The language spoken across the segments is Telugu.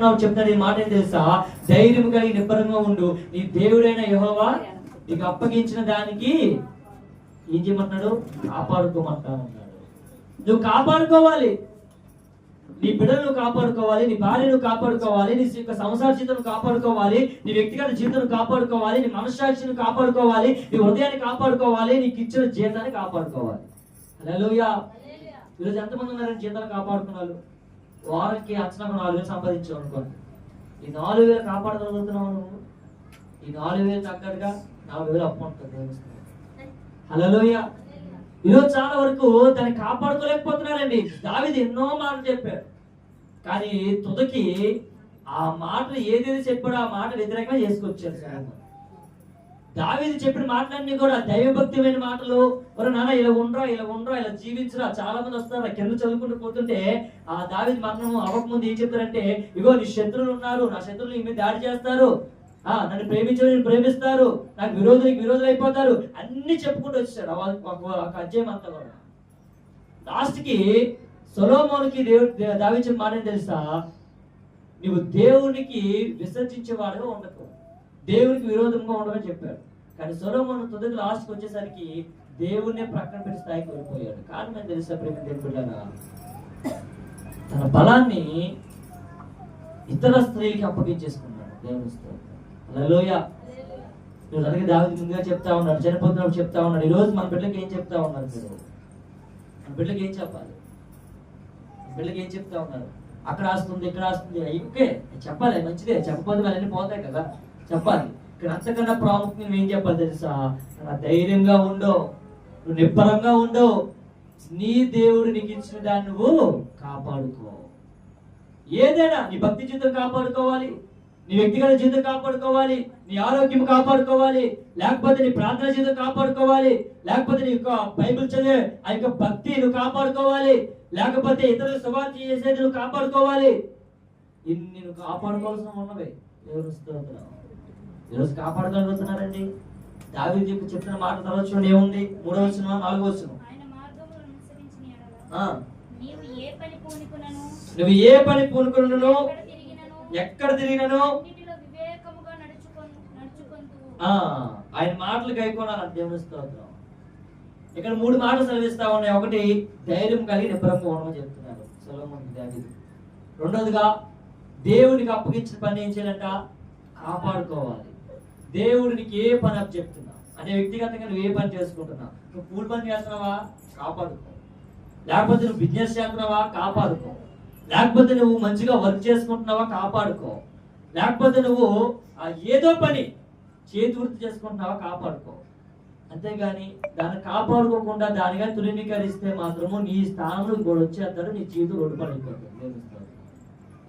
ఉన్నావు చెప్తాడు ఈ మాట ఏం తెలుసా? ధైర్యం కలిగి నిబ్బరంగా ఉండు. నీ దేవుడైన యహోవా నీకు అప్పగించిన దానికి ఏం చేయమంటున్నాడు? కాపాడుకోమంటా నువ్వు కాపాడుకోవాలి. నీ బిడ్డలను కాపాడుకోవాలి నీ భార్యను కాపాడుకోవాలి నీ యొక్క సంసార జీవితం కాపాడుకోవాలి నీ వ్యక్తిగత జీవితం కాపాడుకోవాలి నీ మనస్సాక్షిని కాపాడుకోవాలి నీ హృదయాన్ని కాపాడుకోవాలి నీకు ఇచ్చిన జీతాన్ని కాపాడుకోవాలి. హల్లెలూయా. ఈరోజు ఎంతమంది ఉన్నారని జీతాలు కాపాడుకున్నారు? వారానికి అంచనా నాలుగు వేలు సంపాదించావు అనుకోండి ఈ నాలుగు వేలు కాపాడగలుగుతున్నావు నువ్వు. ఈ నాలుగు వేలు తగ్గట్టుగా నాలుగు వేలు అప్పు ఉంటుంది హలోయ ఈరోజు చాలా వరకు దాన్ని కాపాడుకోలేకపోతున్నారండి. దావిది ఎన్నో మాటలు చెప్పాడు. కానీ తుదకి ఆ మాటలు ఏదేది చెప్పాడో ఆ మాట వ్యతిరేకంగా చేసుకొచ్చారు సొలొమోను. దావేది చెప్పిన మాటలన్నీ కూడా దైవభక్తిమైన మాటలు. మరి నాన్న ఇలా ఉండరా ఇలా ఉండరా ఇలా జీవించరా. చాలా మంది వస్తారు కింద చదువుకుంటూ పోతుంటే ఆ దావేది మరణం అవ్వకముందు ఏం చెప్తారంటే ఇగో నీ శత్రువులు ఉన్నారు నా శత్రువులు నీ మీద దాడి చేస్తారు. ఆ నన్ను ప్రేమించే నేను ప్రేమిస్తారు. నాకు విరోధులకి విరోధులు అయిపోతారు. అన్ని చెప్పుకుంటూ వచ్చాడు ఒక ఒక అధ్యాయం అంతా కూడా. లాస్ట్కి సొలోమోనికి దేవుడు దావించిన మాట తెలుసా? నువ్వు దేవునికి విసర్జించేవాడుగా ఉండకు. దేవునికి విరోధంగా ఉండమని చెప్పాడు కానీ సొలోమోను తుదకి లాస్ట్కి వచ్చేసరికి దేవుణ్ణే ప్రక్కన పెట్టి స్థాయికి వెళ్ళిపోయాడు కారణం ఏం తెలుసా ప్రేమ దేవుళ్ళగా తన బలాన్ని ఇతర స్త్రీలకి అప్పగించేసుకున్నాడు. దేవుని స్తోత్రం. నువ్వు అలాగే దావిది ముందుగా చెప్తా ఉన్నాడు చనిపోతున్నప్పుడు చెప్తా ఉన్నాడు. ఈ రోజు మన బిడ్డకి ఏం చెప్తా ఉన్నారు మీరు? మన బిడ్డకి ఏం చెప్పాలి? మన బిడ్డకి ఏం చెప్తా ఉన్నారు? అక్కడ ఆస్తుంది ఇక్కడ ఆస్తుంది. అయ్యి ఓకే చెప్పాలి మంచిదే. చెప్పకపోతే వాళ్ళని పోతాయి కదా. చెప్పాలి. ఇక్కడ అంతకన్నా ప్రాముఖ్యం ఏం చెప్పాలి తెలుసా? ధైర్యంగా ఉండో నువ్వు నిబ్బరంగా ఉండో. నీ దేవుడు నీకు ఇచ్చిన దాన్ని నువ్వు కాపాడుకో. ఏదైనా నీ భక్తి జీవితం కాపాడుకోవాలి నీ వ్యక్తిగత జీవితం కాపాడుకోవాలి నీ ఆరోగ్యం కాపాడుకోవాలి లేకపోతే నీ ప్రార్థన జీవితం కాపాడుకోవాలి లేకపోతే నీ యొక్క బైబిల్ చదివే ఆ యొక్క భక్తి నువ్వు కాపాడుకోవాలి లేకపోతే ఇతరులు సువార్త చేసేది నువ్వు కాపాడుకోవాలి. ఇన్ని నువ్వు కాపాడుకోవాల్సిన ఉన్నవి. ఎవరు ఈరోజు కాపాడగలుగుతున్నారండి దావీ చెప్పి చెప్పిన మాట తర్వాత చూడండి ఏముంది? మూడో వచ్చిన నాలుగో వచ్చిన నువ్వు ఏ పని పూనుకున్నానో ఎక్కడ తిరిగినను? ఆయన మాటలు కైకోనాలి దేవుని స్తోత్రం. ఇక్కడ మూడు మాటలు సెలవిస్తా ఉన్నాయి. ఒకటి ధైర్యం కలిగి నిబ్బరంగా ఉండమని చెప్తున్నారు. సొలొమోను దావీదు. రెండోదిగా దేవునికి అప్పగించిన పని ఏం చేయాలంట? కాపాడుకోవాలి. దేవుడికి ఏ పని అప్పు చెప్తున్నా? అదే వ్యక్తిగతంగా నువ్వు ఏ పని చేసుకుంటున్నా? నువ్వు కూలి పని చేస్తున్నావా? కాపాడుకో. లేకపోతే నువ్వు బిజినెస్ చేస్తున్నావా? కాపాడుకో. లేకపోతే నువ్వు మంచిగా వర్క్ చేసుకుంటున్నావా? కాపాడుకో. లేకపోతే నువ్వు ఆ ఏదో పని చేతి వృత్తి చేసుకుంటున్నావా? కాపాడుకో. అంతేగాని దాన్ని కాపాడుకోకుండా దానిగా తృణీకరిస్తే మాత్రము నీ స్థానంలో కూడా వచ్చేస్తాడు నీ జీవితం ఒడిపడిపోతుంది. దేవుని స్తోత్రం.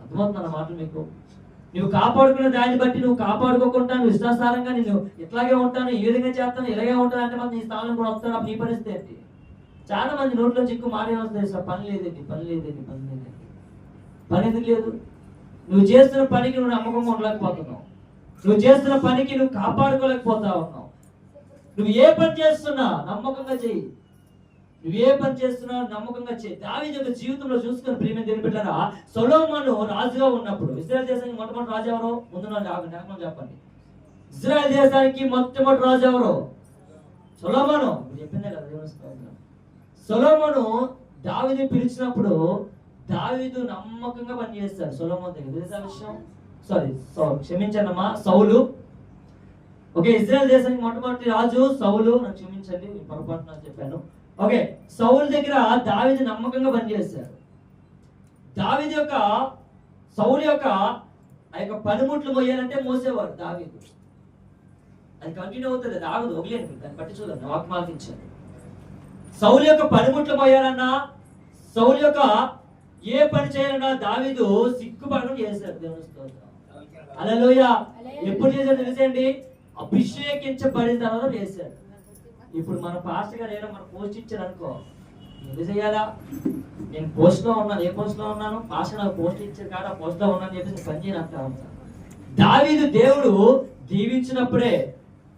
అర్థమవుతుందా మీకు? నువ్వు కాపాడుకునే దాన్ని బట్టి నువ్వు కాపాడుకోకుండా నువ్వు ఇష్టాసారంగా నేను ఇట్లాగే ఉంటాను ఈ విధంగా చేస్తాను ఇలాగే ఉంటాను అంటే మాత్రం నీ స్థానం కూడా వస్తాడు అప్పుడు నీ పరిస్థితి ఏంటి? చాలా మంది నోట్లో చిక్కు మారే వస్తుంది సార్ పని లేదండి పని లేదండి పని లేదండి. పని ఎందుకు లేదు? నువ్వు చేస్తున్న పనికి నువ్వు నమ్మకంగా ఉండలేకపోతున్నావు. నువ్వు చేస్తున్న పనికి నువ్వు కాపాడుకోలేకపోతా ఉన్నావు. నువ్వు ఏ పని చేస్తున్నా నమ్మకంగా చెయ్యి. నువ్వే ఏ పని చేస్తున్నా నమ్మకంగా చేయి దావీదు యొక్క జీవితంలో చూసుకుని ప్రియమైన తెలిపెట్టారా సొలోమను రాజుగా ఉన్నప్పుడు ఇస్రాయల్ దేశానికి మొట్టమొదటి రాజు ఎవరు? ముందు జ్ఞాపకం చెప్పండి. ఇజ్రాయల్ దేశానికి మొట్టమొదటి రాజు ఎవరు? సొలోమను. చెప్పిందే కదా దేవుని స్తోత్రం. పిలిచినప్పుడు దావీదు నమ్మకంగా పనిచేస్తాడు సొలోమన్ దగ్గర తెలుసా విషయం? సారీ క్షమించండి క్షమించండమ్మా సౌలు. ఓకే ఇజ్రాయల్ దేశానికి మొట్టమొదటి రాజు సౌలు. నాకు క్షమించండి నేను పొరపాటున చెప్పాను. ఓకే సౌలు దగ్గర దావీదు నమ్మకంగా పనిచేశాడు దావీదు యొక్క సౌలు యొక్క ఆ యొక్క పనిముట్లు మోయాలంటే మోసేవాడు దావీదు. అది కంటిన్యూ అవుతుంది అది ఆగదు వదిలేండి దాన్ని పట్టి చూడండి వాక్మాలించండి సౌలు యొక్క పనిముట్లు మోయాలన్నా సౌలు యొక్క ఏ పని చేయాలన్నా దావీదు సిగ్గుపడడం చేశాడు దేవుని స్తోత్రం. అలలోయ ఎప్పుడు చేశాడు తెలిసండి అభిషేకించబడిన తర్వాత చేశాడు ఇప్పుడు మన పాస్టర్ గారు ఏదో మనం పోస్ట్ ఇచ్చారు అనుకో ఎందుకు చేయాలా? నేను పోస్ట్లో ఉన్నాను ఏ పోస్ట్లో ఉన్నాను? పాస్టర్ నాకు పోస్ట్ ఇచ్చారు కాదు ఆ పోస్ట్లో ఉన్నాను చెప్పేసి పని చేయను అంటా ఉంటాను దావీదు దేవుడు దీవించినప్పుడే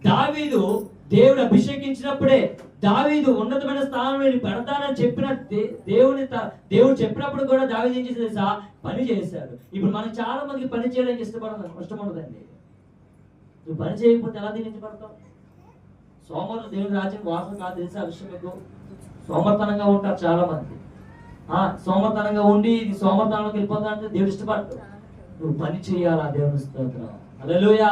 దావీదు దేవుడు అభిషేకించినప్పుడే దావీదు ఉన్నతమైన స్థానంలో నేను పెడతానని చెప్పిన దేవుని దేవుడు చెప్పినప్పుడు కూడా దావీదు ఏం చేసి పని చేశాడు. ఇప్పుడు మనం చాలా మందికి పని చేయడానికి ఇష్టపడదు ఇష్టపడదండి నువ్వు పని చేయకపోతే ఎలా దీవించబడతావు? సోమవారం దేవుని రాజ్యం వాసన కాదు తెలిసే ఆ విషయం మీకు? సోమర్తనంగా ఉంటారు చాలా మంది ఆ సోమర్తనంగా ఉండి ఇది సోమర్తనంలోకి వెళ్ళిపోతానంటే దేవుడు ఇష్టపడతాడు. నువ్వు పని చేయాలా దేవుని స్తోత్రం? హల్లెలూయా.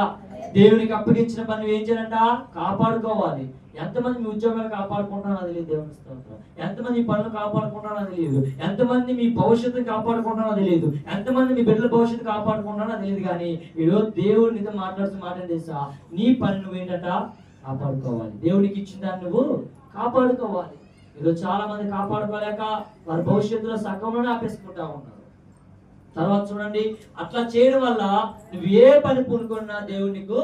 దేవునికి అప్పగించిన పని ఏం చేయాలంట? కాపాడుకోవాలి. ఎంతమంది మీ ఉద్యోగాలు కాపాడుకుంటానో తెలియదు దేవుని స్తోత్రం. ఎంతమంది మీ పనులు కాపాడుకుంటానో తెలియదు. ఎంతమంది మీ భవిష్యత్తుని కాపాడుకుంటానో తెలియదు. ఎంతమంది మీ బిడ్డల భవిష్యత్తు కాపాడుకుంటానో తెలియదు కానీ ఈరోజు దేవుడినితో మాట్లాడుతూ మాట తెలుసా? నీ పని నువ్వేంటట? కాపాడుకోవాలి. దేవునికి ఇచ్చిన దాన్ని నువ్వు కాపాడుకోవాలి. ఈరోజు చాలా మంది కాపాడుకోలేక వారి భవిష్యత్తులో సగంలోనే ఆపేసుకుంటా ఉన్నారు. తర్వాత చూడండి అట్లా చేయడం వల్ల నువ్వు ఏ పని పూనుకున్నా దేవుడు నీకు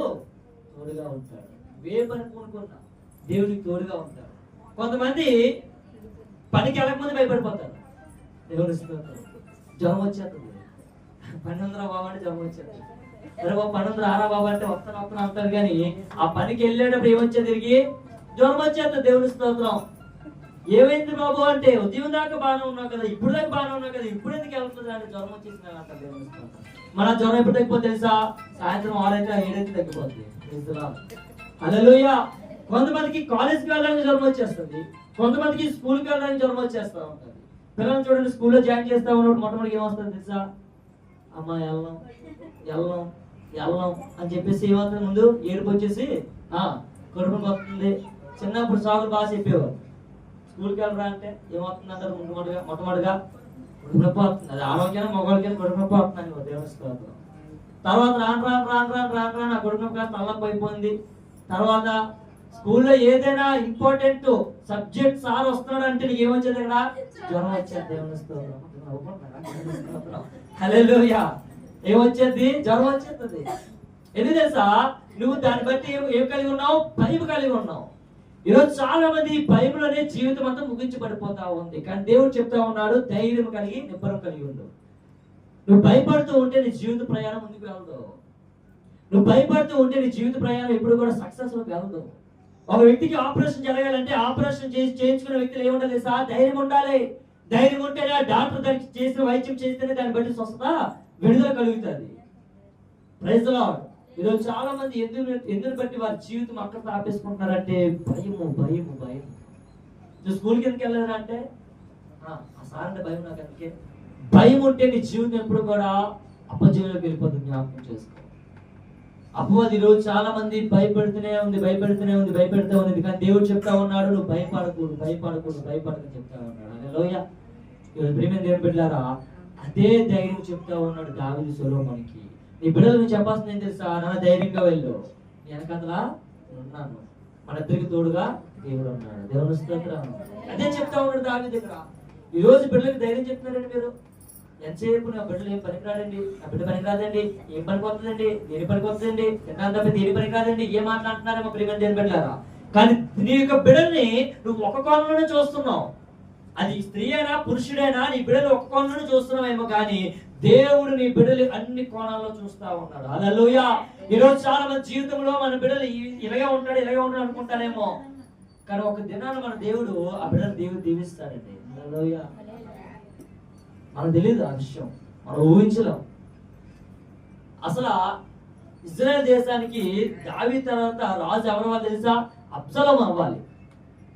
తోడుగా ఉంటాడు. నువ్వు ఏ పని పూనుకున్నా దేవుడికి తోడుగా ఉంటాడు. కొంతమంది పనికి వెళ్ళకముందు భయపడిపోతారు. దేవుని జ్వరం వచ్చేస్తుంది. పని ఉందిరా బాబు అంటే జ్వరం వచ్చేస్తుంది. అరే బాబు రారా ఆరా బాబా అంటే వస్తాను వస్తాను అంటారు కానీ ఆ పనికి వెళ్ళేటప్పుడు ఏమొచ్చా తిరిగి జ్వరం వచ్చేస్తుంది దేవుని స్తోత్రం. ఏమైంది బాబు అంటే ఉద్యోగం దాకా బాగానే ఉన్నావు కదా ఇప్పుడు దాకా బాగానే ఉన్నావు కదా ఇప్పుడు ఎందుకు వెళ్తుంది అంటే జ్వరం వచ్చేసింది అంట దేవుని స్తోత్రం. మన జ్వరం ఎప్పుడు తగ్గిపోతే తెలుసా? సాయంత్రం ఆరైతే ఏడైతే తగ్గిపోతుంది హలోయ కొంతమందికి కాలేజ్కి వెళ్ళడానికి జ్వరం వచ్చేస్తుంది కొంతమందికి స్కూల్కి వెళ్ళడానికి జ్వరం వచ్చేస్తా ఉంటుంది. పిల్లల్ని చూడండి స్కూల్లో జాయిన్ చేస్తా ఉన్నప్పుడు మొట్టమొదటి ఏమొస్తుంది తెలుసా? అమ్మ వెళ్ళం వెళ్ళం వెళ్ళం అని చెప్పేసి ఏమవుతుంది ముందు ఏడుపు వచ్చేసి ఆ వస్తుంది చిన్నప్పుడు సాగులు బాగా చెప్పేవారు. స్కూల్కి వెళ్ళరా అంటే ఏమవుతుంది అంటారు? మొట్టమొదటిగా మొట్టమొదటిగా కడుపు నొప్పి వస్తుంది అది ఆరోగ్యాన్ని మొగోళ్ళకి కడుపు నొప్పి వస్తుందని తర్వాత రాను రాను రాను రాను రాను రాను ఆ కడుపు నొప్పి తలనొప్పి అయిపోయింది తర్వాత స్కూల్లో ఏదైనా ఇంపార్టెంట్ సబ్జెక్ట్ సార్ వస్తున్నాడు అంటే నీకు ఏమొచ్చేది ఇక్కడ జ్వరం వచ్చేది దేవస్థానం. హలో ఏమొచ్చేది? జ్వరం వచ్చేస్తుంది. ఎందుకు తెలుసా? నువ్వు దాన్ని బట్టి ఏం కలిగి ఉన్నావు? భయం కలిగి ఉన్నావు. ఈరోజు చాలా మంది ఈ భయంలోనే జీవితం అంతా ముగించబడిపోతా ఉంది. కానీ దేవుడు చెప్తా ఉన్నాడు ధైర్యం కలిగి నిబ్బరం కలిగి ఉండు. నువ్వు భయపడుతూ ఉంటే నీ జీవిత ప్రయాణం ముందుకు వెళ్ళదు నువ్వు భయపడుతూ ఉంటే నీ జీవిత ప్రయాణం ఎప్పుడు కూడా సక్సెస్ వెళ్ళదు ఒక వ్యక్తికి ఆపరేషన్ జరగాలంటే ఆపరేషన్ చేసి చేయించుకున్న వ్యక్తులు ఏముండాలి సార్ ధైర్యం ఉండాలి. ధైర్యం ఉంటేనే డాక్టర్ దానికి చేసిన వైద్యం చేస్తేనే దాన్ని బట్టి స్వస్థత. విడుదల కలుగుతుంది. ప్రైజ్ ఈరోజు చాలా మంది ఎందుకు ఎందుకు బట్టి వారి జీవితం అక్కడ ఆపేసుకుంటున్నారంటే భయము భయము భయం నువ్వు స్కూల్కి ఎందుకు వెళ్ళారా అంటే? "ఆ, సార్ అంటే భయం నాకు అందుకే. భయం ఉంటే నీ జీవితం ఎప్పుడు కూడా అపజయంలోకి వెళ్ళిపోతుంది జ్ఞాపకం చేసుకో. అపవాది ఈరోజు చాలా మంది భయపెడుతూనే ఉంది భయపెడుతూనే ఉంది భయపెడుతూ ఉంది. కానీ దేవుడు చెప్తా ఉన్నాడు నువ్వు భయపడకూడదు భయపడకూడదు భయపడకని చెప్తా ఉన్నాడు. అదే లోయ ఈరోజు ప్రేమ దేవుడు బిడ్డారా అదే ధైర్యం చెప్తా ఉన్నాడు దావిది సొలోమోనికి. నీ బిడ్డలు నువ్వు చెప్పాల్సింది ఏం తెలుసా? నా ధైర్యంగా వెళ్ళు. నీ ఉన్నాను. మన ఇద్దరికి తోడుగా దేవుడు ఉన్నాడు. దేవుని స్తోత్ర అదే చెప్తా ఉన్నాడు దావి దగ్గర ఈ రోజు బిడ్డలకు ధైర్యం చెప్తున్నారండి మీరు. ఎంతసేపు నా బిడ్డలు ఏం పనికిరాడండి నా బిడ్డ పనికిరాదండి? ఏం పనికి వస్తుందండి? దేని పనికి వస్తుందండి? తిన్నాను తప్ప దేని పనికిరాదండి ఏం మా ప్రియమైన దేని బిడ్డారా కానీ నీ యొక్క బిడ్డల్ని నువ్వు ఒక కోణంలోనే చూస్తున్నావు. అది స్త్రీ అయినా పురుషుడైనా? నీ బిడ్డలు ఒక కోణంలోనే చూస్తున్నామేమో కానీ దేవుడు నీ బిడ్డలు అన్ని కోణాల్లో చూస్తా ఉన్నాడు. అలలోయ ఈరోజు చాలా మంది జీవితంలో మన బిడ్డలు ఇలాగే ఉంటాడు ఇలాగే ఉంటాడు అనుకుంటారేమో. కానీ ఒక దినాన మన దేవుడు ఆ బిడ్డలు దేవుడు దీవిస్తాడండి. మనకు తెలియదు ఆ విషయం. మనం ఊహించలేం. అసలు ఇజ్రాయెల్ దేశానికి దావి తర్వాత రాజు ఎవరు తెలుసా? అప్సలం అవ్వాలి.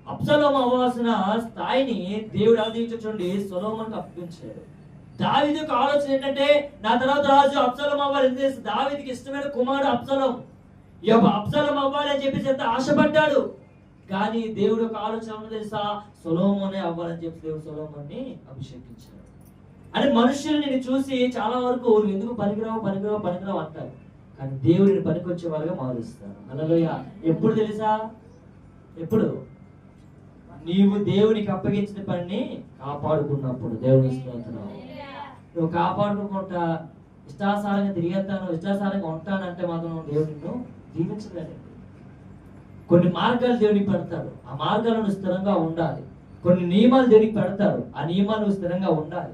అప్సలోం అవ్వాల్సిన స్థాయిని దేవుడు అందించండి సొలోమన్కి అప్పగించాడు. దావిదికి ఆలోచన ఏంటంటే నా తర్వాత రాజు అప్సలం అవ్వాలి ఎందుకు తెలుసా? ఇష్టమైన కుమారుడు అప్సలం యొక్క అప్సలం అవ్వాలి అని చెప్పేసి ఎంత ఆశపడ్డాడు. కానీ దేవుడు ఒక ఆలోచన తెలుసా? సొలోమోనే అవ్వాలని చెప్పి దేవుడు సొలోమోన్ని అభిషేకించాడు. అంటే మనుషులు నేను చూసి చాలా వరకు నువ్వు ఎందుకు పనికిరావు పనికిరావు పనికిరావు అంటారు. కానీ దేవుడిని పనికొచ్చే వాళ్ళగా మారుస్తారు అలలోయ ఎప్పుడు తెలుసా? ఎప్పుడు? నీవు దేవునికి అప్పగించిన పనిని కాపాడుకున్నప్పుడు దేవుని స్తోత్రం. నువ్వు కాపాడుకుంటా ఇష్టాసారంగా తిరిగేస్తాను ఇష్టాసారంగా ఉంటానంటే మాత్రం దేవుడు నిన్ను కొన్ని మార్గాలు దేవునికి పెడతాడు. ఆ మార్గాలను స్థిరంగా ఉండాలి. కొన్ని నియమాలు దేవునికి పెడతాడు. ఆ నియమాలు స్థిరంగా ఉండాలి.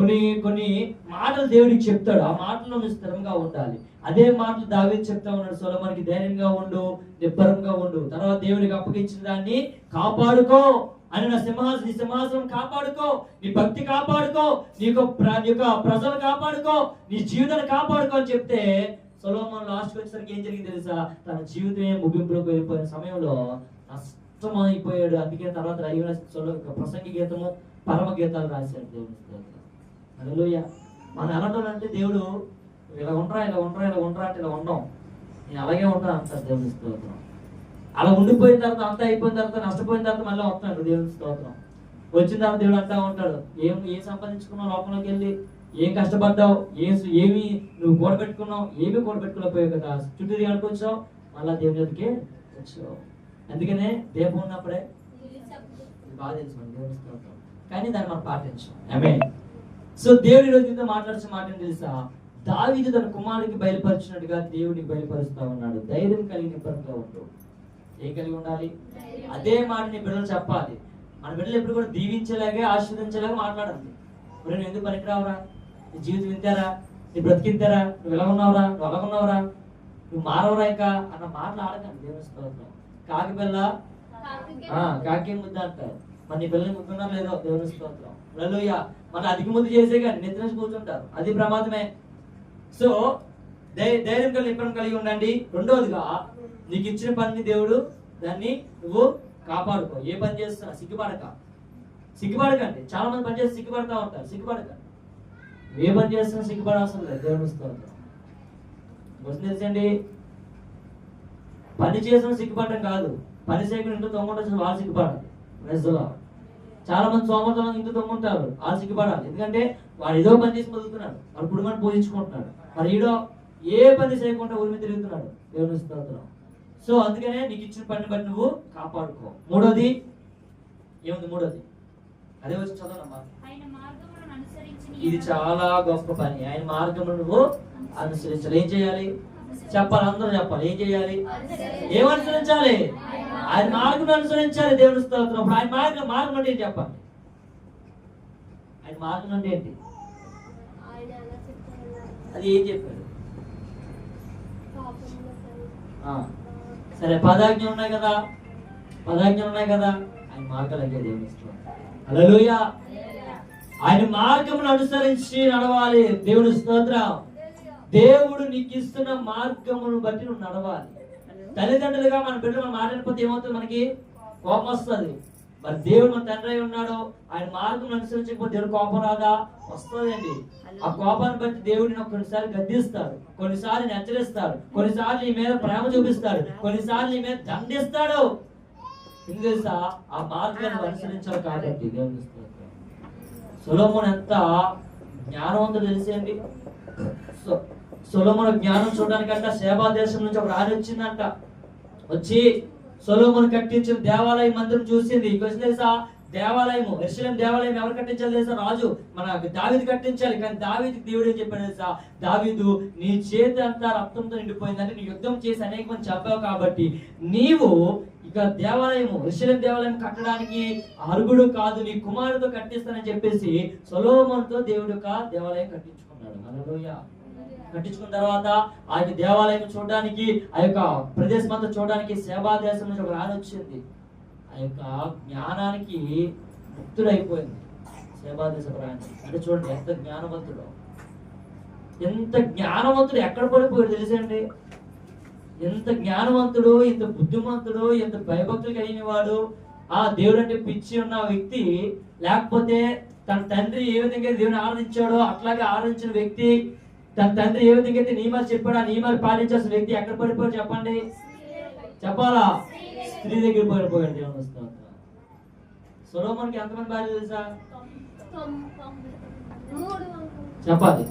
కొన్ని కొన్ని మాటలు దేవుడికి చెప్తాడు. ఆ మాటలు నువ్వు స్థిరంగా ఉండాలి. అదే మాటలు దావీదు చెప్తా ఉన్నాడు. సొలొమోనికి ధైర్యంగా ఉండు నిబ్బరంగా ఉండు. తర్వాత దేవుడికి అప్పగించిన దాన్ని కాపాడుకో. అని నా సింహాసనం నీ సింహాసనం కాపాడుకో. నీ భక్తి కాపాడుకో. నీ యొక్క ప్రజలు కాపాడుకో. నీ జీవితాన్ని కాపాడుకో అని చెప్తే సొలోమన్ లాస్ట్ వచ్చేసరికి ఏం జరిగింది తెలుసా? తన జీవితమే ముగింపులోకి వెళ్ళిపోయిన సమయంలో నష్టమైపోయాడు అందుకే తర్వాత అయ్యో సొలో ప్రసంగి గీతము పరమ గీతాలు రాశాడు దేవుని హల్లెలూయా. మనం ఎలాంటి అంటే దేవుడు ఇలా ఉండరా ఇలా ఉండరా ఇలా ఉండరా అంటే ఇలా ఉండం. నేను అలాగే ఉంటాను అంటారు దేవుని స్తోత్రం. అలా ఉండిపోయిన తర్వాత అంతా అయిపోయిన తర్వాత నష్టపోయిన తర్వాత మళ్ళీ వస్తాడు దేవుని స్తోత్రం. వచ్చిన తర్వాత దేవుడు అంటా ఉంటాడు ఏం ఏం సంపాదించుకున్నావు లోపలికి వెళ్ళి? ఏం కష్టపడ్డావు? ఏం ఏమి నువ్వు కూడబెట్టుకున్నావు? ఏమి కూడబెట్టుకోలేకపోయావు కదా? చుట్టూ తిరిగి వచ్చావు? మళ్ళా దేవుని దగ్గరికి వచ్చావు. అందుకనే దీపం ఉన్నప్పుడే బాగా తెలుసు దేవుని స్తోత్రం. కానీ దాన్ని మనం పాటించాం. ఆమె సో దేవుడి రోజు మీతో మాట్లాడాల్సిన మాట తెలుసా? దావీదు తన కుమారుడికి బయలుపరిచినట్టుగా దేవుడికి బయలుపరుస్తా ఉన్నాడు. ధైర్యం కలిగిన పరంగా ఉండు. ఏం కలిగి ఉండాలి? అదే మాట నీ బిడ్డలు చెప్పాలి. మన బిడ్డలు ఎప్పుడు కూడా దీవించేలాగే ఆశీర్వదించేలాగా మాట్లాడాలి ఇప్పుడు నువ్వు ఎందుకు పనికిరావురా నీ జీవితం వింటారా నీ బ్రతికింతారా నువ్వు ఎలా ఉన్నావురా? నువ్వు ఎలా ఉన్నావురా? నువ్వు మారవరా ఇక? అన్న మాటలు ఆడకండి దేవుని స్తోత్రం. కాకి పిల్ల? ఆ, కాకి ముద్ద అంటారు. మన నీ పిల్లలు ముద్దున్నారు లేదో దేవుని స్తోత్రం. మన అధిక ముందు చేసే కానీ నిద్ర కూర్చుంటారు అది ప్రమాదమే. సో ధైర్యం కలిగి నిబ్బరం కలిగి ఉండండి. రెండోదిగా నీకు ఇచ్చిన పని దేవుడు దాన్ని నువ్వు కాపాడుకో. ఏ పని చేస్తున్నా సిగ్గుపడక. సిగ్గుపడకండి. చాలా మంది పని చేసి సిగ్గుపడతా ఉంటారు. సిగ్గుపడక ఏ పని చేస్తున్నా సిగ్గుపడాల్సిన లేదు. దేవుడు స్తోత్రం. తెలుసండి పని చేసిన సిగ్గుపడడం కాదు. పని చేయకుండా ఇంట్లో తొమ్ముంటే వాళ్ళు సిగ్గుపడాలి ప్రజలో చాలా మంది సోమర్థం ఇంట్లో తొమ్ముంటారు వాళ్ళు సిగ్గుపడాలి ఎందుకంటే వాడు ఏదో పని చేసి బతుకుతున్నాడు. వాడు కుటుంబాన్ని పూజించుకుంటున్నాడు మరి ఈడో ఏ పని చేయకుండా ఊరి మీద తిరుగుతున్నాడు. దేవుని స్తోత్రం. సో అందుకనే నీకు ఇచ్చిన పని బట్టి నువ్వు కాపాడుకో. మూడోది? ఏముంది మూడోది? అదే వచ్చి చదవనమ్మా. ఇది చాలా గొప్ప పని. ఆయన మార్గము నువ్వు అనుసరించాలి. ఏం చేయాలి? చెప్పాలి అందరూ చెప్పాలి. ఏం చేయాలి? ఏం అనుసరించాలి? ఆయన మార్గం అనుసరించాలి దేవుని స్తోత్రం. ఆయన మార్గం మార్గం అంటే ఏంటి చెప్పండి? ఆయన మార్గం అంటే ఏంటి? అది ఏం చెప్పాడు? ఆ, సరే పదాజ్ఞలు ఉన్నాయి కదా? పదాజ్ఞలు ఉన్నాయి కదా? ఆయన మార్గాలు అయ్యే దేవుని స్తోత్రం. హల్లెలూయా. ఆయన మార్గమును అనుసరించి నడవాలి దేవుని స్తోత్రం. దేవుడు నీకు ఇస్తున్న మార్గమును బట్టి నువ్వు నడవాలి. తల్లిదండ్రులుగా మన బిడ్డలు మనం మాట్లాడిపోతే ఏమవుతుంది మనకి? కోపం వస్తుంది. మరి దేవుడు మన తండ్రి ఉన్నాడు. ఆయన మార్గం అనుసరించకపోతే దేవుడు కోపం రాదా? వస్తుందండి. ఆ కోపాన్ని బట్టి దేవుడిని కొన్నిసార్లు గద్దిస్తాడు. కొన్నిసార్లు నేను హెచ్చరిస్తాడు. కొన్నిసార్లు నీ మీద ప్రేమ చూపిస్తాడు. కొన్నిసార్లు నీ మీద దండిస్తాడు. తెలుసా? ఆ మార్గాన్ని అనుసరించాలి కాబట్టి. దేవుని సొలోమోన్ ఎంత జ్ఞానవంతుడు తెలిసేయండి. సో- సొలోమోన్ జ్ఞానం చూడడానికంట సేవా దేశం నుంచి ఒక రాని వచ్చిందంట. వచ్చి సొలోమును కట్టించిన దేవాలయం మందిరం చూసింది. కొంచెం తెలుసా? దేవాలయము ఎరుసలేం దేవాలయం ఎవరు కట్టించాలి తెలుసా? రాజు మన దావిది కట్టించాలి. కానీ దావిది దేవుడు ఏం చెప్పాడు తెలుసా? దావిదు నీ చేతి అంతా రక్తంతో నిండిపోయింది అంటే నీ యుద్ధం చేసి అనేక మంది చంపావు కాబట్టి నీవు ఇక దేవాలయము ఋషులం దేవాలయం కట్టడానికి అర్హుడు కాదు. నీ కుమారుడితో కట్టిస్తానని చెప్పేసి సొలోమోన్తో దేవుడు యొక్క దేవాలయం కట్టించుకున్నాడు. హల్లెలూయా. కట్టించుకున్న తర్వాత ఆ యొక్క దేవాలయం చూడడానికి ఆ యొక్క ప్రదేశం అంతా చూడడానికి సేవా దేశం నుంచి ఒక రాని వచ్చింది. ఆ యొక్క జ్ఞానానికి ముక్తుడైపోయింది. సేవా దేశ రాణి అంటే చూడండి ఎంత జ్ఞానవంతుడు. ఎంత జ్ఞానవంతుడు ఎక్కడ పడిపోయాడు తెలుసండి? ఎంత జ్ఞానవంతుడు ఎంత బుద్ధిమంతుడు ఎంత భయభక్తులు కలిగిన వాడు ఆ దేవుడు అంటే పిచ్చి ఉన్న వ్యక్తి లేకపోతే తన తండ్రి ఏ విధంగా దేవుని ఆరాధించాడో అట్లాగే ఆరాధించిన వ్యక్తి తన తండ్రి ఏ విధంగా అయితే నియమాలు చెప్పాడు ఆ నియమాలు పాటించాల్సిన వ్యక్తి ఎక్కడ పడిపోయారు చెప్పండి? చెప్పాలా? స్త్రీ దగ్గర పడిపోయాడు దేవుని స్తోత్రం. సులోమన్కి ఎంతమంది భార్య తెలుసా? చెప్పాలి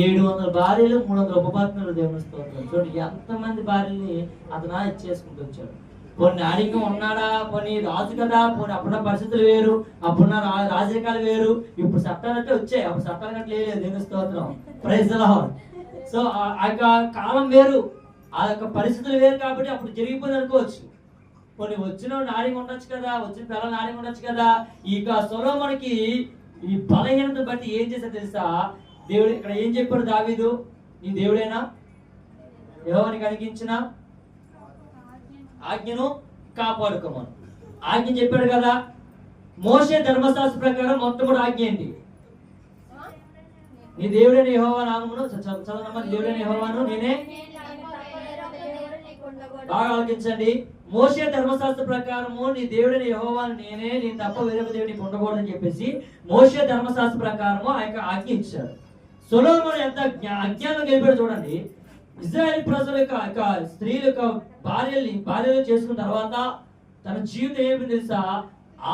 ఏడు వందల భార్యలు మూడు వందల ఉపపత్నులు దేవుని స్తోత్రం. చూడండి ఎంతమంది భార్యల్ని అతను ఇచ్చేసుకుంటూ వచ్చాడు. కొన్ని ఆడికం ఉన్నాడా? కొన్ని రాజు కదా? కొన్ని అప్పుడున్న పరిస్థితులు వేరు అప్పుడున్న రాజకీయాలు వేరు. ఇప్పుడు చట్టాలు అంటే వచ్చాయి. అప్పుడు చట్టాలు అంటే లేదు. దేవుని స్తోత్రం? ప్రైజ్ సో ఆ యొక్క కాలం వేరు. ఆ యొక్క పరిస్థితులు వేరు కాబట్టి అప్పుడు జరిగిపోయింది అనుకోవచ్చు. కొన్ని వచ్చిన నాడిగా ఉండొచ్చు కదా? వచ్చిన పిల్లలు నాడిగా ఉండొచ్చు కదా? ఇక మనకి ఈ బలహీనత బట్టి ఏం చేసా తెలుసా? దేవుడు ఇక్కడ ఏం చెప్పాడు దావీదు? నీ దేవుడేనా? ఎవరిని కలిగించిన ఆజ్ఞను కాపాడుకోమను. ఆజ్ఞ చెప్పాడు కదా మోసే ధర్మశాస్త్ర ప్రకారం మొట్టమొదటి ఆజ్ఞ ఏంటి? నీ దేవుడైన యెహోవా నామమును చ- దేవుడైన యెహోవాను నేనే బాగా ఆలోచించండి. మోసే ధర్మశాస్త్ర ప్రకారము నీ దేవుడిని యహోవాను నేనే నేను తప్ప వేరే దేవుడిని ఉండకూడదని చెప్పేసి మోసే ధర్మశాస్త్ర ప్రకారము ఆ యొక్క ఆజ్ఞ ఇచ్చాడు. సొలోమోను ఎంత జ్ఞా- అజ్ఞానం గెలిపాడు చూడండి. ఇజ్రాయెల్ ప్రజల యొక్క స్త్రీల యొక్క భార్యల్ని భార్యలు చేసుకున్న తర్వాత తన జీవితం ఏమి తెలుసా?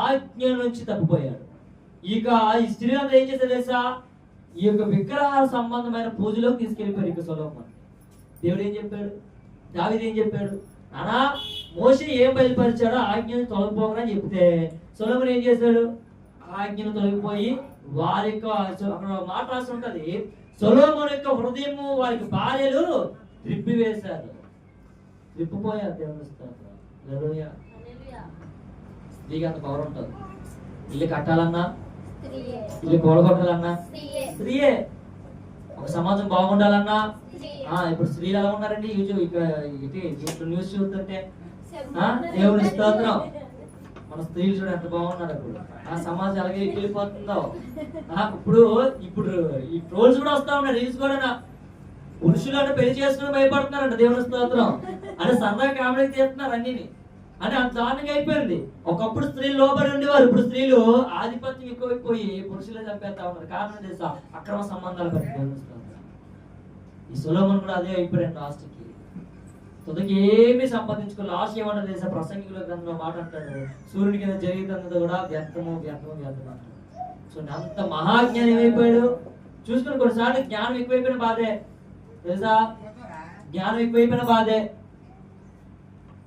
ఆజ్ఞ నుంచి తప్పిపోయాడు. ఇక ఈ స్త్రీలంతా ఏం చేశారు తెలుసా? ఈ యొక్క విగ్రహ సంబంధమైన పూజలోకి తీసుకెళ్ళిపోయారు ఇక సులభం దేవుడు ఏం చెప్పాడు? దావిది ఏం చెప్పాడు? నానా మోషే ఏం బయలుపరిచాడో ఆజ్ఞను తొలగిపోకని చెప్తే సులభం ఏం చేశాడు? ఆజ్ఞను తొలగిపోయి వారి యొక్క అక్కడ మాట రాసి సొలోమోన్ యొక్క హృదయము వారికి భార్యలు త్రిప్పి వేశారు త్రిప్పిపోయారు దేవుని. స్త్రీకి అంత పవర్ ఉంటుంది. ఇల్లు కట్టాలన్నా? ఇల్లు కూడగొట్టాలన్నా స్త్రీయే. ఒక సమాజం బాగుండాలన్నా? ఆ ఇప్పుడు స్త్రీలు ఎలా ఉన్నారండి? యూట్యూబ్ న్యూస్ చూస్తుంటే. దేవుని స్తోత్రం. మన స్త్రీలు చూడ ఎంత బాగున్నారు అప్పుడు. ఆ సమాజం అలాగే ఇటు వెళ్ళిపోతుందో ఆ, ఇప్పుడు ఇప్పుడు ఈ ట్రోల్స్ కూడా వస్తా ఉన్నాయి రీల్స్ కూడా పురుషులు అంటే పెళ్ళి చేసుకుని భయపడుతున్నారంట దేవుని స్తోత్రం. అంటే సరదా కామెడీ తీస్తున్నారు అన్నిని. అని అంత దారుణంగా అయిపోయింది. ఒకప్పుడు స్త్రీలు లోబడి ఉండేవారు ఇప్పుడు స్త్రీలు ఆధిపత్యం ఎక్కువైపోయి పురుషులే చంపేస్తా ఉన్నారు. కారణం తెలుసా? అక్రమ సంబంధాలు పెట్టి దేవుని స్తోత్రం. ఈ సులభం కూడా అదే అయిపోయాడు లాస్ట్కి. కి తుదకి ఏమి సంపాదించుకో లాస్ట్ ఏమన్నా తెలుసా? ప్రసంగికుల గ్రంథంలో మాట అంటాడు సూర్యుడి కింద జరిగినంత కూడా వ్యర్థము వ్యర్థము వ్యర్థం అంటాడు సో అంత మహాజ్ఞానం ఏమైపోయాడు? చూసుకుని కొన్నిసార్లు జ్ఞానం ఎక్కువైపోయిన బాధే. తెలుసా? జ్ఞానం ఎక్కువైపోయిన బాధే.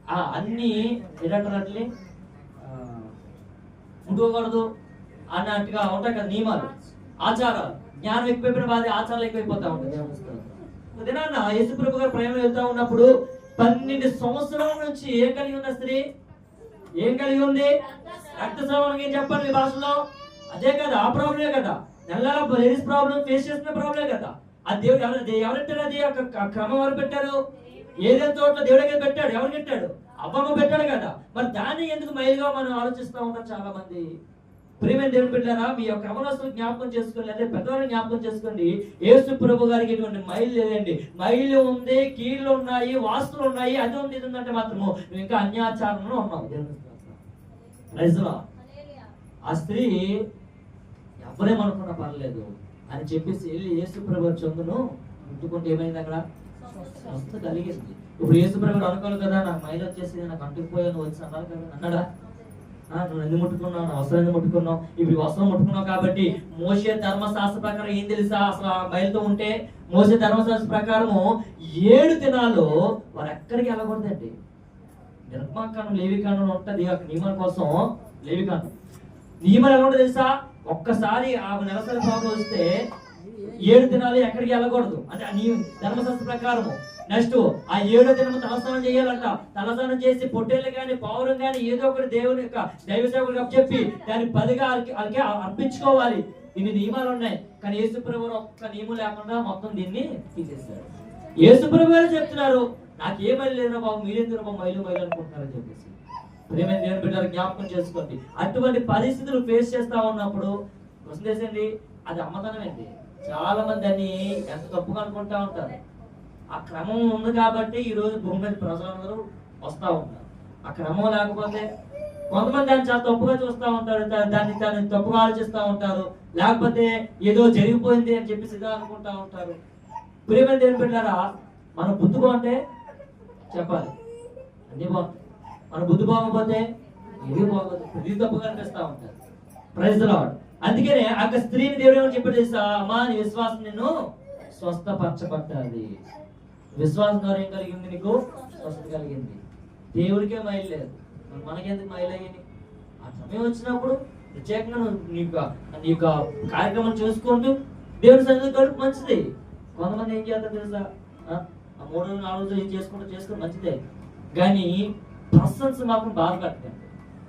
ఆ అన్ని ఏంటంటారు అట్లే ముట్టుకోకూడదు అన్నట్టుగా ఉంటాయి కదా నియమాలు. ఆచారాలు. జ్ఞానం ఎక్కువైపోయిన బాధ ఆచారాలు ఎక్కువైపోతా ఉంటాయి దేవుని స్తోత్రం. ఉదయాన్న యేసుప్రభు గారు ప్రయాణం వెళ్తా ఉన్నప్పుడు పన్నెండు సంవత్సరాల నుంచి ఏం కలిగి ఉన్న స్త్రీ? ఏం కలిగి ఉంది? రక్తస్రావం ఏం చెప్పండి మీ భాషలో? అదే కదా ఆ ప్రాబ్లమే కదా. నెలల లేడీస్ ప్రాబ్లం ఫేస్ చేస్తున్న ప్రాబ్లమే కదా. ఆ దేవుడు ఎవరు దే- పెట్టారు అది? ఒక క్రమం ఎవరు పెట్టారు? ఏదైనా చోట్ల దేవుడికి పెట్టాడు. ఎవరు పెట్టాడు? అబ్బమ్మ పెట్టాడు కదా. మరి దాన్ని ఎందుకు మైలుగా మనం ఆలోచిస్తూ ఉంటాం చాలా మంది ప్రేమ దేవుని బిడ్డారా మీ యొక్క అవనస్తులు జ్ఞాపకం చేసుకోండి లేదా పెద్దవారిని జ్ఞాపకం చేసుకోండి. యేసు ప్రభు గారికి ఇటువంటి మైలు లేదండి. మైలు ఉంది కీళ్ళు ఉన్నాయి వాస్తులు ఉన్నాయి అది ఉంది ఇది ఉందంటే మాత్రము నువ్వు ఇంకా అన్యాచారంలో ఉన్నావు. దేవుని ఆ స్త్రీ ఎవరేమనుకున్నా పర్లేదు అని చెప్పేసి వెళ్ళి యేసు ప్రభు చందును ముట్టుకుంటే ఏమైంది అక్కడ? స్వస్థ కలిగింది. ఇప్పుడు యేసు ప్రభు అనుకోను కదా నాకు మైలు వచ్చేసి నాకు అంటుకుపోయాను వచ్చి అన్నారు కదా అన్నాడా? నువ్వు నన్ను ముట్టుకున్నావు? నా వస్త్రం ముట్టుకున్నావు? ఇప్పుడు వస్త్రం ముట్టుకున్నావు కాబట్టి మోసే ధర్మశాస్త్ర ప్రకారం ఏం తెలుసా? అసలు ఆ బయలుతో ఉంటే మోసే ధర్మశాస్త్ర ప్రకారము ఏడు దినాలు వారు ఎక్కడికి వెళ్ళకూడదండి. నిర్మాకాండం లేవికాండం ఉంటుంది. ఒక నియమం కోసం లేవికాండం. నియమం ఎలా ఉంటుంది తెలుసా? ఒక్కసారి ఆ నెలసరి బాబు వస్తే ఏడు దినాలు ఎక్కడికి వెళ్ళకూడదు. అంటే ఆ నియమం ధర్మశాస్త్ర ప్రకారము నెక్స్ట్ ఆ ఏడో దినము తలస్నానం చేయాలంట. తలస్నానం చేసి పొట్టేళ్ళు కానీ పావురం కానీ ఏదో ఒకటి దేవుని యొక్క దైవ సేవకులకు చెప్పి దాన్ని పదిగా వాళ్ళకి అర్పించుకోవాలి. ఇన్ని నియమాలు ఉన్నాయి. కానీ యేసుప్రభు ఒక్క నియమం లేకుండా మొత్తం దీన్ని తీసేస్తారు యేసుప్రభు గారు చెప్తున్నారు నాకు ఏ బాబు మీరెందుకు బాబు మైలు మైలు అనుకుంటున్నారని చెప్పేసి. ప్రేమైన దేవుని బిడ్డలు జ్ఞాపకం చేసుకోండి. అటువంటి పరిస్థితులు ఫేస్ చేస్తా ఉన్నప్పుడు వదిలేసండి అది అమ్మతనమేంటి చాలా మంది దాన్ని ఎంత తప్పుగా అనుకుంటా ఉంటారు. ఆ క్రమం ఉంది కాబట్టి ఈ రోజు భూమి మీద ప్రజలందరూ వస్తూ ఉంటారు ఆ క్రమం లేకపోతే కొంతమంది దాన్ని చాలా తప్పుగా చూస్తూ ఉంటారు దాన్ని దాన్ని తప్పుగా ఆలోచిస్తూ ఉంటారు. లేకపోతే ఏదో జరిగిపోయింది అని చెప్పేసి ఇదో అనుకుంటా ఉంటారు. ప్రియమైన దేని పెట్టారా మన బుద్ధి బాగుంటే చెప్పాలి. అన్నీ బాగుంటాయి. మన బుద్ధి బాగోకపోతే ఏది బాగోదు. ప్రతి తప్పుగా అనిపిస్తూ ఉంటారు. ప్రైజ్ లాడ్ అందుకనే ఆ స్త్రీని దేవుడు ఏమని చెప్పాడు తెలుసా? అమ్మా నీ విశ్వాసం నిన్ను స్వస్థపరచబట్టాలి. విశ్వాసం ద్వారా ఏం కలిగింది నీకు స్వస్థత కలిగింది. దేవుడికే మైలు లేదు. మరి మనకెందుకు మైలు అయ్యింది? ఆ సమయం వచ్చినప్పుడు ప్రత్యేకంగా నీ యొక్క నీ యొక్క కార్యక్రమం చూసుకుంటూ దేవుడి సన్నిధి గడుపు మంచిది. కొంతమంది ఏం చేస్తారు తెలుసా? ఆ? మూడు రోజులు నాలుగు రోజులు ఏం చేసుకుంటూ చేసుకుంటే మంచిదే. కానీ పర్సన్స్ మాత్రం బాధ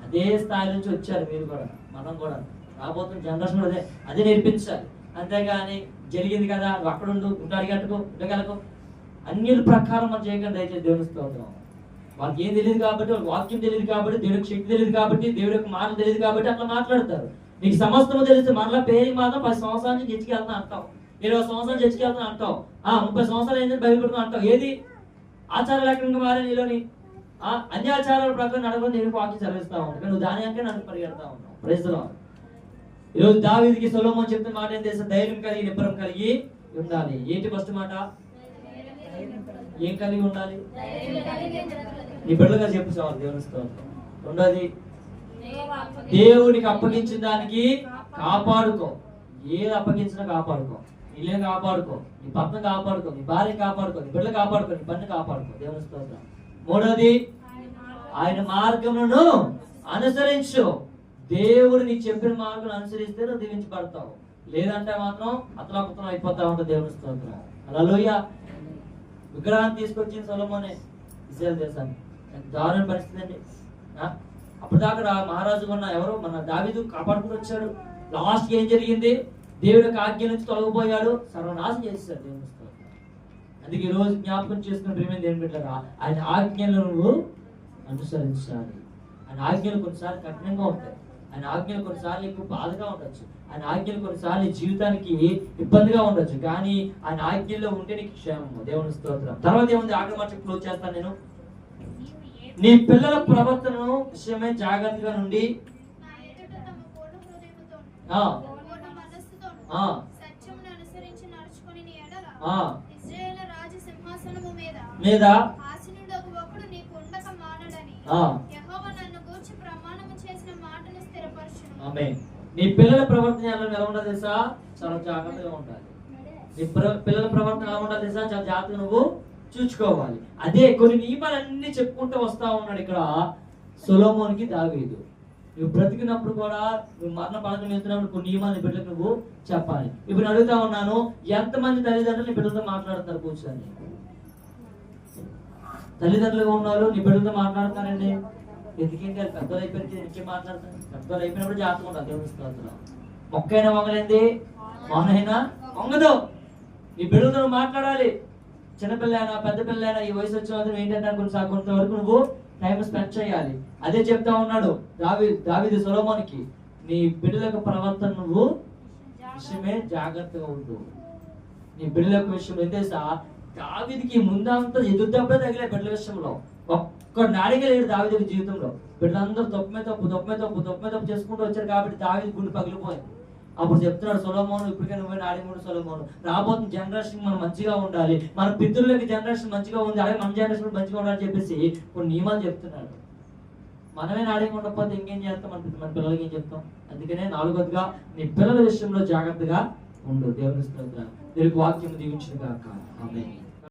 అదే స్థాయి నుంచి వచ్చారు మీరు కూడా మనం కూడా. రాబోతున్న జనరేషన్ అదే అదే నేర్పించాలి. అంతేగాని జరిగింది కదా అక్కడ ఉండు ఇంకా అడిగట్టుకో ఉండగలకు. అన్యుల ప్రకారం మనం చేయకుండా దయచేసి దేవుని స్తోత్రం. వాళ్ళకి ఏం తెలియదు కాబట్టి వాళ్ళకి వాక్యం తెలియదు కాబట్టి దేవుడికి శక్తి తెలియదు కాబట్టి దేవుడి యొక్క మాటలు తెలియదు కాబట్టి అట్లా మాట్లాడతారు. నీకు సమస్తము తెలిస్తే మరలా పేరు మాత్రం పది సంవత్సరాల నుంచి చర్చికి అంటావు. ఇరవై సంవత్సరాలు చర్చికి అంటావు. ఆ ముప్పై సంవత్సరాలు ఏంటంటే బైబిల్ అంటావు. ఏది? ఆచార లేకుండా మారే నీలోని? ఆ అన్యాచారాల ప్రకారం నడవని నేను వాక్యం చదివిస్తా ఉంటాను నువ్వు దాని అంటే నన్ను పరిగెడతా ఉన్నావు. ప్రైజ్లో ఈరోజు దావీదికి సులభం చెప్తున్న మాట ఏం తెలుసు? ధైర్యం కలిగి నిబ్బరం కలిగి ఉండాలి. ఏంటి ఫస్ట్ మాట? ఏం కలిగి ఉండాలి? నీ బిడ్డలుగా చెప్పు చాలు దేవుని స్తోత్రం. రెండోది దేవుడికి అప్పగించిన దానికి కాపాడుకో. ఏది అప్పగించినా కాపాడుకో. ఇల్లు కాపాడుకో. నీ భర్తను కాపాడుకో. నీ భార్య కాపాడుకో. నీ బిడ్డలు కాపాడుకో. నీ పన్ను కాపాడుకో. దేవుని స్తోత్రం. మూడోది ఆయన మార్గములను అనుసరించు. దేవుడు నీకు చెప్పిన మార్గం అనుసరిస్తే నువ్వు దీవించబడతావు. లేదంటే మాత్రం అతలాకుతలం అయిపోతా ఉంటుంది దేవుని స్తోత్రం. అలా విగ్రహాన్ని తీసుకొచ్చిన సొలమోనే ఇజ్రాయల్ దేశాన్ని. ఎంత దారుణ పరిస్థితి అండి. అప్పటిదాకా మహారాజు ఉన్న ఎవరు మన దావిదు కాపాడుకుని వచ్చాడు. లాస్ట్ ఏం జరిగింది? దేవుడి యొక్క ఆజ్ఞ నుంచి తొలగిపోయాడు. సర్వనాశం చేసేసాడు దేవుని అందుకే ఈ రోజు జ్ఞాపకం చేసుకున్న ప్రేమ ఏం పెట్టారా ఆయన ఆజ్ఞలను నువ్వు అనుసరించాలి. ఆయన ఆజ్ఞలు కొన్నిసార్లు కఠినంగా ఉంటాయి. ఆయన ఆజ్ఞలు కొన్నిసార్లు ఎక్కువ బాధగా ఉండొచ్చు. ఆయన ఆజ్ఞలు కొన్నిసార్లు జీవితానికి ఇబ్బందిగా ఉండొచ్చు. కానీ ఆయన ఆజ్ఞల్లో ఉంటే నీకు క్షేమము. దేవుని స్తోత్రం. తర్వాత ఏముంది? మాట క్లోజ్ చేస్తాను నేను. నీ పిల్లల ప్రవర్తనను విషయమై జాగ్రత్తగా నుండి. నా నీ పిల్లల ప్రవర్తన ఎలా ఎలా ఉండాలి తెలుసా? చాలా జాగ్రత్తగా ఉండాలి. నీ పిల్లల ప్రవర్తన ఎలా ఉండాలి తెలుసా? చాలా జాగ్రత్తగా నువ్వు చూసుకోవాలి. అదే కొన్ని నియమాలన్నీ చెప్పుకుంటూ వస్తా ఉన్నాడు ఇక్కడ సొలోమోనికి దావీదు. నువ్వు బ్రతికినప్పుడు కూడా నువ్వు మరణ పడకం వెళ్తున్నప్పుడు కొన్ని నియమాలు బిడ్డలకు నువ్వు చెప్పాలి. ఇప్పుడు నేను అడుగుతా ఉన్నాను ఎంతమంది తల్లిదండ్రులు నీ బిడ్డలతో మాట్లాడతారు? కూర్చొని తల్లిదండ్రులుగా ఉన్నారు నీ బిడ్డలతో మాట్లాడతారండి? ఎందుకంటే పెద్దలు అయిపోయిన ఇంకేం మాట్లాడతాను పెద్దలు అయిపోయినప్పుడు జాగ్రత్తగా ఉండాలి దేవుని స్తోత్రం మొక్కైనా వంగలేంది? మౌనైనా వంగదు. నీ బిడ్డలతో మాట్లాడాలి. చిన్నపిల్లైనా పెద్ద పిల్లైనా ఈ వయసు వచ్చిన వాళ్ళు ఏంటంటే కొంత కొంత వరకు నువ్వు టైం స్పెండ్ చేయాలి. అదే చెప్తా ఉన్నాడు దావి దావిది సులభానికి నీ బిడ్డల యొక్క ప్రవర్తన నువ్వు విషయమే జాగ్రత్తగా ఉండు. నీ బిడ్డల యొక్క విషయం ఏం తెలుసా? దావిదికి ముందంతా ఎదురుదబ్బే తగిలే బిడ్డల విషయంలో. ఒక్క నాడిగా లేడు దావిది జీవితంలో. బిడ్డలందరూ తప్పుమే తప్పు తప్పుమే తప్పు తప్పుమే తప్పు చేసుకుంటూ వచ్చారు కాబట్టి దావిది గుండె పగిలిపోయింది. అప్పుడు చెప్తున్నాడు సొలమోను ఇప్పటికే నువ్వే నాడిముడు సొలమోను. రాబోతున్న జనరేషన్ మనం మంచిగా ఉండాలి. మన పితృలకి జనరేషన్ మంచిగా ఉంది అలాగే మన జనరేషన్ మంచిగా ఉండాలని చెప్పేసి కొన్ని నియమాలు చెప్తున్నాడు. మనమే నాడేమి ఉండకపోతే ఇంకేం చేస్తాం మన మన పిల్లలకి ఏం చెప్తాం? అందుకనే నాలుగోదిగా నీ పిల్లల విషయంలో జాగ్రత్తగా ఉండు. దేవుని స్తోత్ర దీనికి వాక్యం దీవించిన కాక ఆమె